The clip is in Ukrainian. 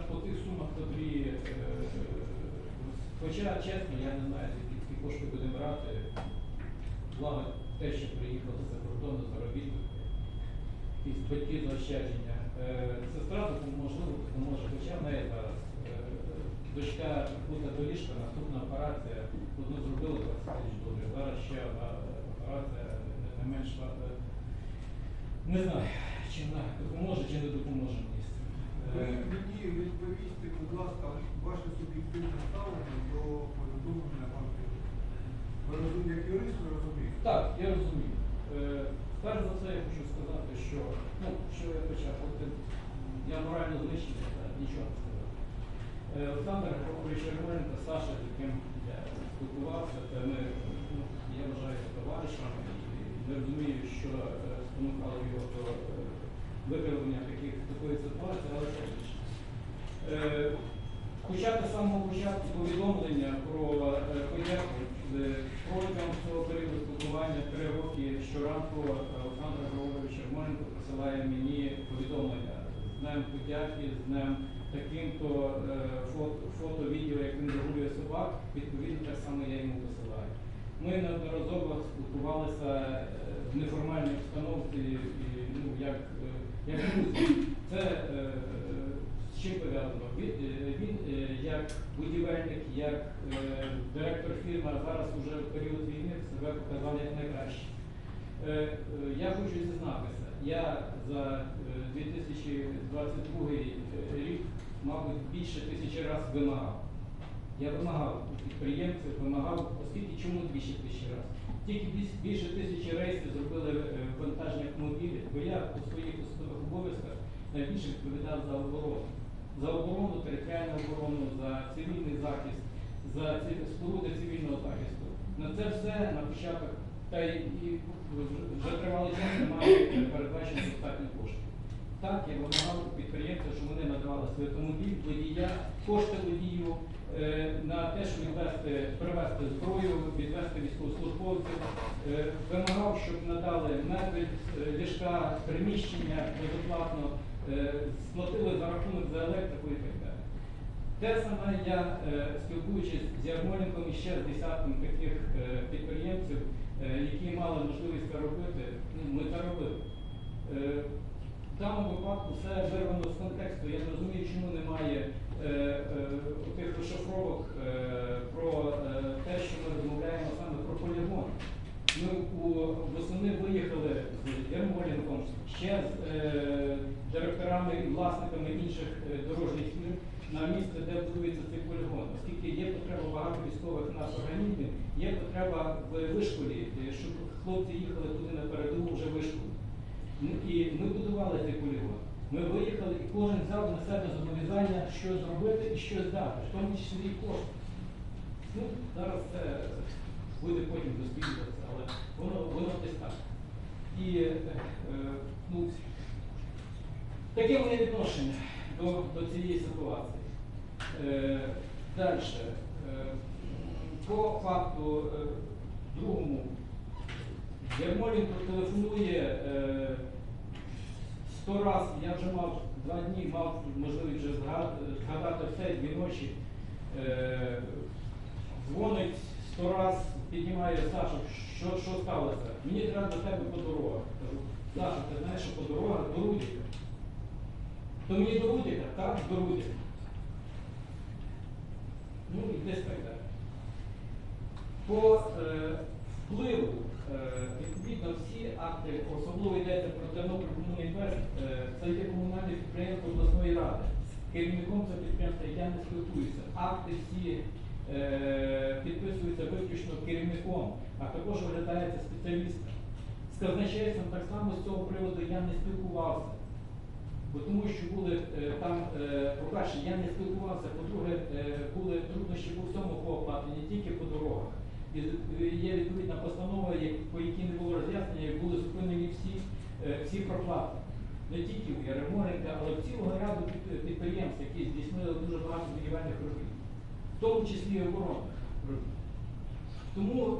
по тих сумах, котрі, е, хоча чесно, я не знаю, звідки ці кошти будемо брати, благо те, що приїхали за кордон на заробітник, якісь батьки заощадження. Сестра можливо допоможе, хоча в неї зараз е, дочка буде доріжка, наступна операція, одну зробили 20 тисяч доларів, зараз ще операція не менш. Не знаю, чи вона допоможе, чи не допоможе ласка, ваше суб'єктивне ставлення до повідомлення банків. Ви розумієте, як юрист, ви розумієте? Так, я розумію. Е, Перш за все, я хочу сказати, що ну, що я почав, я морально знищений, та нічого не сказав. Е, Олександр Григорович Ермоленко, Саша, з яким я спілкувався, це ми, ну, я вважаю його товаришем і не розумію, що е, спонукало його до е, викривлення таких, такої ситуації, але це інше. Почати з самого початку повідомлення про е, подяку Е, протягом цього періоду спілкування три роки щоранку е, Олександр Григорович Ермоленко присилає мені повідомлення з днем подяки, з днем таким-то фото, відео, як він регулює собак, відповідно так само я йому посилаю. Ми неодноразово спілкувалися в неформальній обстановці, і, ну, як, е, як друзі. Це е, з чим пов'язано? Він, е, він е, як будівельник, як е, директор фірми, а зараз вже в період війни себе показав як найкраще. Е, е, Я хочу зізнатися, я за е, 2022 рік, мабуть, більше тисячі разів вимагав. Я вимагав у підприємців, вимагав, оскільки чому більше тисячі разів? Тільки більше тисячі рейсів зробили е, вантажні автомобілі, бо я у своїх посадових обов'язках найбільше відповідав за оборону. За оборону, територіальну оборону, за цивільний захист, за ці споруди цивільного захисту. На це все на початок, та й і вже тривалий час немає передбачено достатньо коштів. Так, я вимагав у підприємців, щоб вони надавали свій автомобіль, водія, кошти водію е, на те, щоб відвести, привезти зброю, відвести військовослужбовців. Е, вимагав, щоб надали мебель, ліжка, приміщення безоплатно, е, сплатили за рахунок за електрику і так далі. Те саме я, е, спілкуючись з Ярмоленком і ще з десятком таких е, підприємців, е, які мали можливість це робити, ну, ми це робили. Е, В даному випадку все вирвано з контексту. Я не розумію, чому немає е, е, тих розшифровок е, про е, те, що ми розмовляємо саме про полігон. Ми у восени виїхали з Ярмоленком, ще з е, директорами і власниками інших е, дорожніх фірм на місце, де будується цей полігон. Оскільки є потреба багато військових в організмів, є потреба в вишколі, е, щоб хлопці їхали туди на передову вже вишколі. І ми будували цей полігон. Ми виїхали і кожен взяв на себе зобов'язання, що зробити і що здати, в тому числі і кошти. Ну, зараз це буде потім досліджуватися, але воно, воно десь так. І е, е, ну, таке моє відношення до, до цієї ситуації. Е, Далі. По факту е, другому, Ярмоленко телефонує е, раз, я вже мав два дні, мав можливість вже згадати все дві ночі. Е, дзвонить сто раз, піднімає Саша, що, що сталося? Мені треба до тебе по дорогах. Кажу, Саша, ти знаєш, що по дорогах до Рудіка. То мені до Рудіка? Так, до Рудіка. Ну і десь так. По е, впливу, е, відповідно, всі акти, особливо йдеться про Тернопіль Комунінвест, е, це є комунальне підприємство обласної ради. Керівником цього підприємства я не спілкуюся. Акти всі е, підписуються виключно керівником, а також виглядається спеціалістом. З казначейством так само з цього приводу я не спілкувався. Бо тому що були е, там, е, по-перше, я не спілкувався, по-друге, е, були труднощі по всьому по оплаті, не тільки по дорогах. І з- є відповідна постанова, по якій не було роз'яснення, як були зупинені всі, е, всі проплати. Не тільки у Яреморенка, але в цілого ряду підприємств, які здійснили дуже багато будівельних робіт, в тому числі і оборонних робіт. Тому